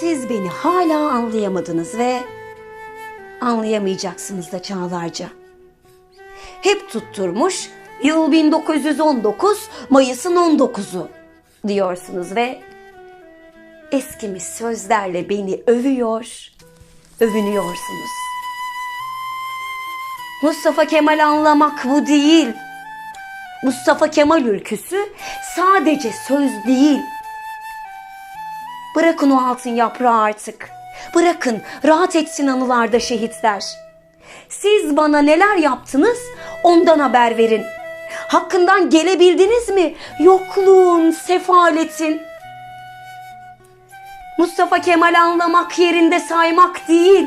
Siz beni hala anlayamadınız ve anlayamayacaksınız da çağlarca. Hep tutturmuş yıl 1919 Mayıs'ın 19'u diyorsunuz ve eskimiş sözlerle beni övüyor, övünüyorsunuz. Mustafa Kemal anlamak bu değil. Mustafa Kemal ülküsü sadece söz değil. Bırakın o altın yaprağı artık. Bırakın rahat etsin anılarda şehitler. Siz bana neler yaptınız ondan haber verin. Hakkından gelebildiniz mi yokluğun, sefaletin? Mustafa Kemal anlamak yerinde saymak değil.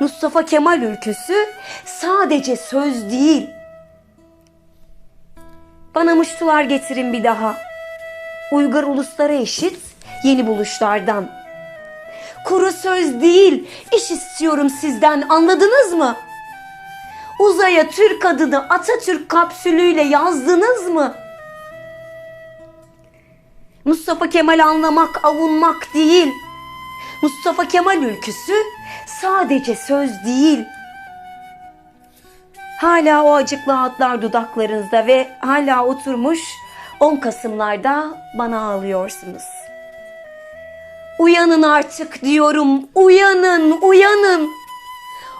Mustafa Kemal ülküsü sadece söz değil. Bana muştular getirin bir daha. Uygar uluslara eşit yeni buluşlardan. Kuru söz değil, iş istiyorum sizden anladınız mı? Uzaya Türk adını Atatürk kapsülüyle yazdınız mı? Mustafa Kemal anlamak, avunmak değil. Mustafa Kemal ülküsü sadece söz değil. Hala o acıklı hatlar dudaklarınızda ve hala oturmuş 10 Kasımlarda bana ağlıyorsunuz. Uyanın artık diyorum, uyanın, uyanın.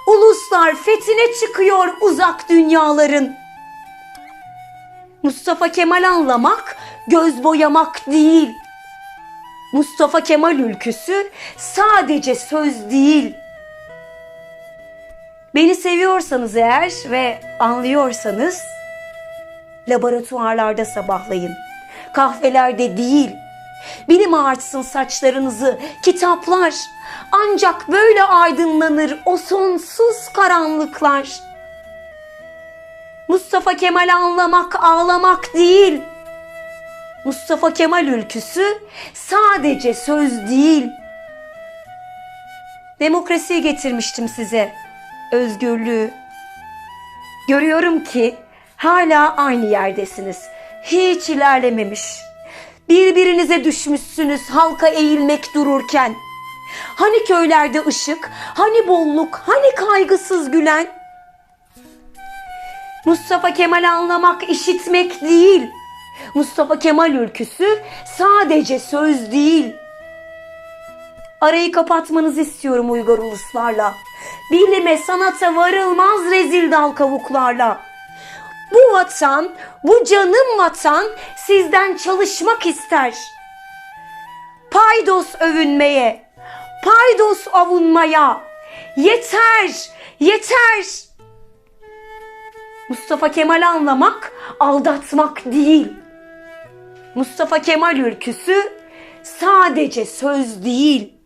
Uluslar fethine çıkıyor uzak dünyaların. Mustafa Kemal anlamak, göz boyamak değil. Mustafa Kemal ülküsü sadece söz değil. Beni seviyorsanız eğer ve anlıyorsanız laboratuvarlarda sabahlayın. Kahvelerde değil. Bilim artsın saçlarınızı, kitaplar. Ancak böyle aydınlanır o sonsuz karanlıklar. Mustafa Kemal anlamak, ağlamak değil. Mustafa Kemal ülküsü sadece söz değil. Demokrasiyi getirmiştim size. Özgürlüğü. Görüyorum ki hala aynı yerdesiniz. Hiç ilerlememiş. Birbirinize düşmüşsünüz halka eğilmek dururken. Hani köylerde ışık, hani bolluk, hani kaygısız gülen? Mustafa Kemal anlamak, işitmek değil. Mustafa Kemal ülküsü sadece söz değil. Arayı kapatmanızı istiyorum Uygar uluslarla. Bilime sanata varılmaz rezil dal kavuklarla. Bu vatan, bu canım vatan sizden çalışmak ister. Paydos övünmeye, paydos avunmaya. Yeter, yeter. Mustafa Kemal anlamak, aldatmak değil. Mustafa Kemal ülküsü sadece söz değil.